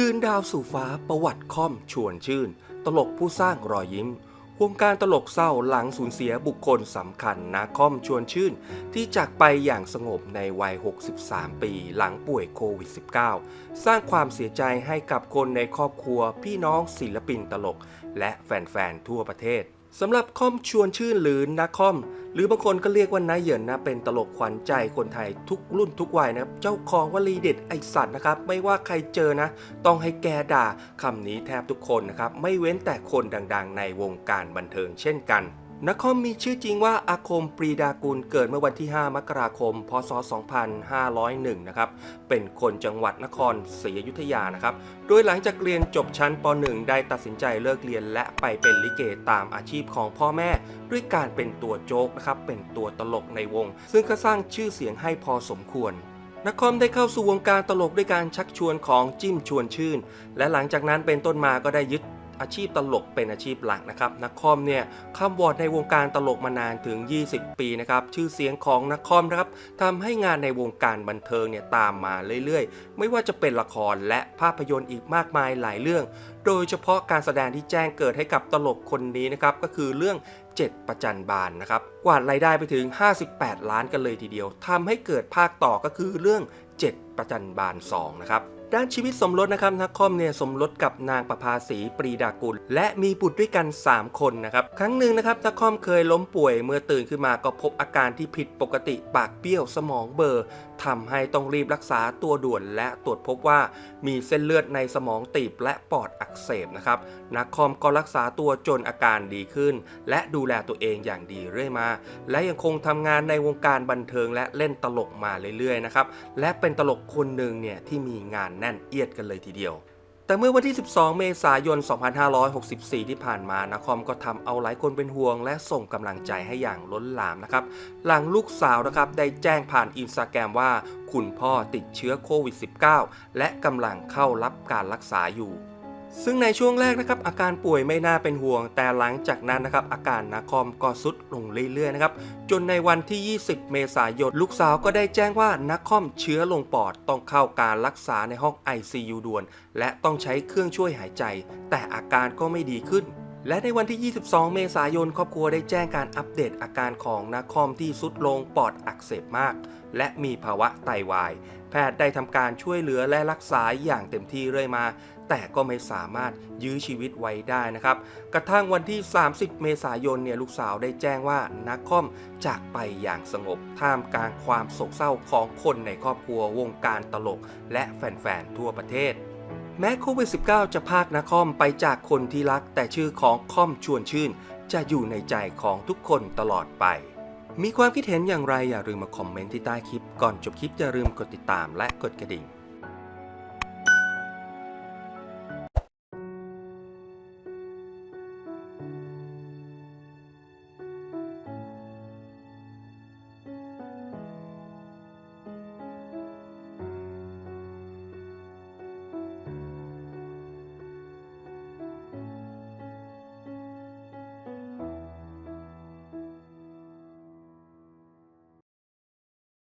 คืนดาวสู่ฟ้าประวัติค่อมชวนชื่น ตลกผู้สร้างรอยยิ้มวงการตลกเศร้าหลังสูญเสียบุคคลสำคัญนาคอมชวนชื่น ที่จากไปอย่างสงบในวัย 63 ปีหลังป่วยโควิด -19 สร้างความเสียใจให้กับคนในครอบครัวพี่น้องศิลปินตลก และแฟน ๆ ทั่วประเทศ สำหรับคอมชวนชื่นหรือนาคอม หรือบางคนก็เรียกว่านายเหยินนะเป็นตลกขวัญใจคนไทยทุกรุ่นทุกวัยนะครับ เจ้าของวลีเด็ดไอสัตว์นะครับ ไม่ว่าใครเจอนะ ต้องให้แกด่าคำนี้แทบทุกคนนะครับ ไม่เว้นแต่คนดังๆ ในวงการบันเทิงเช่นกัน นครมีชื่อจริงว่าอาคมปรีดากุลเกิดเมื่อวันที่ 5 มกราคม พศ 2501 นะครับ เป็นคนจังหวัดนครศรีอยุธยานะครับ โดยหลังจากเรียนจบชั้นป .1 ได้ตัดสินใจเลิกเรียนและไปเป็นลิเกตามอาชีพของพ่อแม่ ด้วยการเป็นตัวโจ๊กนะครับ เป็นตัวตลกในวง ซึ่งก็สร้างชื่อเสียงให้พอสมควรนครได้เข้าสู่วงการตลกด้วยการชักชวนของจิ้มชวนชื่น และหลังจากนั้นเป็นต้นมาก็ได้ยึด อาชีพตลกเป็นอาชีพหลักนะครับนักคอมเนี่ยคำวอดในวงการตลกมานานถึง 20 ปีนะครับชื่อเสียงของนักคอมนะครับทำให้งานในวงการบันเทิงเนี่ยตามมาเรื่อยๆ ไม่ว่าจะเป็นละครและภาพยนตร์อีกมากมายหลายเรื่อง โดยเฉพาะการแสดงที่แจ้งเกิดให้กับตลกคนนี้นะครับก็คือเรื่อง7ประจันบานนะครับกวาดรายได้ไปถึง 58 ล้านกันเลยทีเดียวทำให้เกิดภาคต่อก็คือเรื่อง 7 ประจันบาน2นะครับด้านชีวิตสมรสนะครับนักคอมเนี่ยสมรสกับนางประภาสีปรีดากุล และมีบุตรด้วยกัน 3 คนนะครับครั้งหนึ่งนะครับนักคอมเคยล้มป่วยเมื่อตื่นขึ้นมาก็พบอาการที่ผิดปกติปากเบี้ยวสมองเบลอร์ทำให้ต้องรีบรักษาตัวด่วน และตรวจพบว่ามีเส้นเลือดในสมองตีบและปอดอักเสบนะครับนักคอมก็รักษาตัวจนอาการดีขึ้น และดูแลตัวเองอย่างดีเรื่อยมา และยังคงทำงานในวงการบันเทิงและเล่นตลกมาเรื่อยๆนะครับและเป็นตลกคนหนึ่งเนี่ยที่มีงานแน่นเอียดกันเลยทีเดียว แต่เมื่อวันที่ 12 เมษายน 2564 ที่ผ่านมานะคอมก็ทำเอาหลายคนเป็นห่วง และส่งกำลังใจให้อย่างล้นหลามนะครับ หลังลูกสาวนะครับได้แจ้งผ่านอินสตาแกรมว่า คุณพ่อติดเชื้อโควิด -19 และกำลังเข้ารับการรักษาอยู่ ซึ่งในช่วงแรกนะครับอาการป่วยไม่น่าเป็นห่วง แต่หลังจากนั้นนะครับอาการนาคอมก็สุดลงเรื่อยๆนะครับจนในวันที่ 20 เมษายนลูกสาวก็ได้แจ้งว่านักคอมเชื้อลงปอดต้องเข้าการรักษาในห้อง ICU ด่วน และต้องใช้เครื่องช่วยหายใจ แต่อาการก็ไม่ดีขึ้น และในวันที่ 22 เมษายน ครอบครัวได้แจ้งการอัปเดตอาการของนาคอมที่สุดลงปอดอักเสบมาก และมีภาวะไตวาย แพทย์ได้ทำการช่วยเหลือและรักษาอย่างเต็มที่เรื่อยมา แต่ก็ไม่สามารถยื้อชีวิตไว้ได้นะครับ กระทั่งวันที่ 30 เมษายนเนี่ยลูกสาวได้แจ้งว่านักคอมจากไปอย่างสงบ ท่ามกลางความโศกเศร้าของคนในครอบครัววงการตลก และแฟนๆทั่วประเทศ แม้โควิด -19 จะพากนาคอมไปจากคนที่รัก แต่ชื่อของคอมชวนชื่น จะอยู่ในใจของทุกคนตลอดไป มีความคิดเห็นอย่างไรอย่าลืมมาคอมเมนต์ที่ใต้คลิป ก่อนจบคลิปอย่าลืมกดติดตามและกดกระดิ่ง